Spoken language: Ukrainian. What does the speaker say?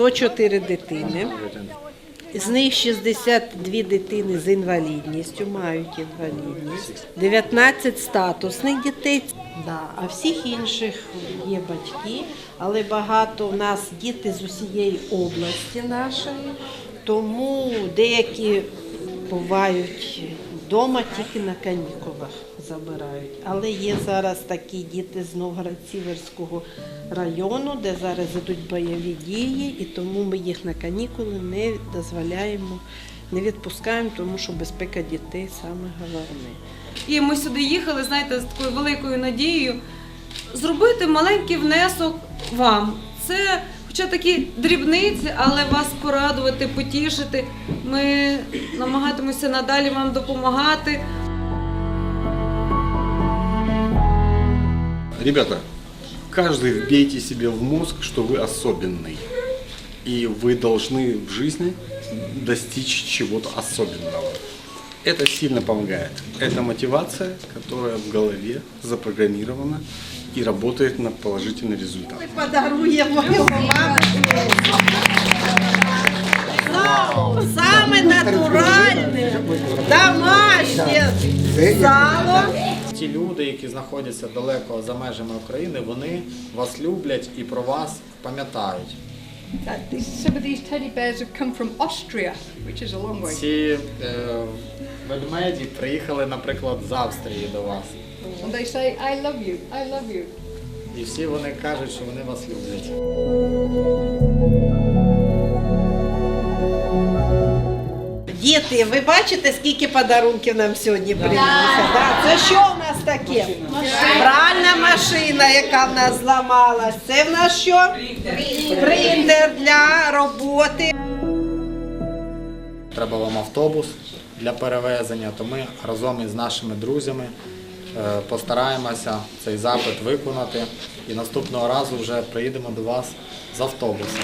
104 дитини. З них 62 дитини з інвалідністю, мають інвалідність, 19 статусних дітей. Да, а всіх інших є батьки, але багато у нас діти з усієї області нашої, тому деякі бувають вдома тільки на канікулах забирають. Але є зараз такі діти з Новгород-Сіверського району, де зараз ідуть бойові дії, і тому ми їх на канікули не дозволяємо, не відпускаємо, тому що безпека дітей саме головне. І ми сюди їхали, знаєте, з такою великою надією зробити маленький внесок вам. Це, хоча такі дрібниці, але вас порадувати, потішити. Ми намагатимося надалі вам допомагати. Ребята, каждый вбейте себе в мозг, что вы особенный. И вы должны в жизни достичь чего-то особенного. Это сильно помогает. Это мотивация, которая в голове запрограммирована и работает на положительный результат. Подаруємо вам сало, саме натуральне, домашнє сало. Ті люди, які знаходяться далеко за межами України, вони вас люблять і про вас пам'ятають. That these, some of these teddy bears have come from Austria, which is a long way. Ці е, ведмеді приїхали, наприклад, з Австрії до вас. And they say, I love you, I love you. І всі вони кажуть, що вони вас люблять. Діти, ви бачите, скільки подарунків нам сьогодні принесли? Да. Це що в нас таке? Пральна машина, яка в нас зламалась. Це в нас що? Принтер для роботи. Треба вам автобус для перевезення, то ми разом із нашими друзями е, постараємося цей запит виконати і наступного разу вже приїдемо до вас з автобусом.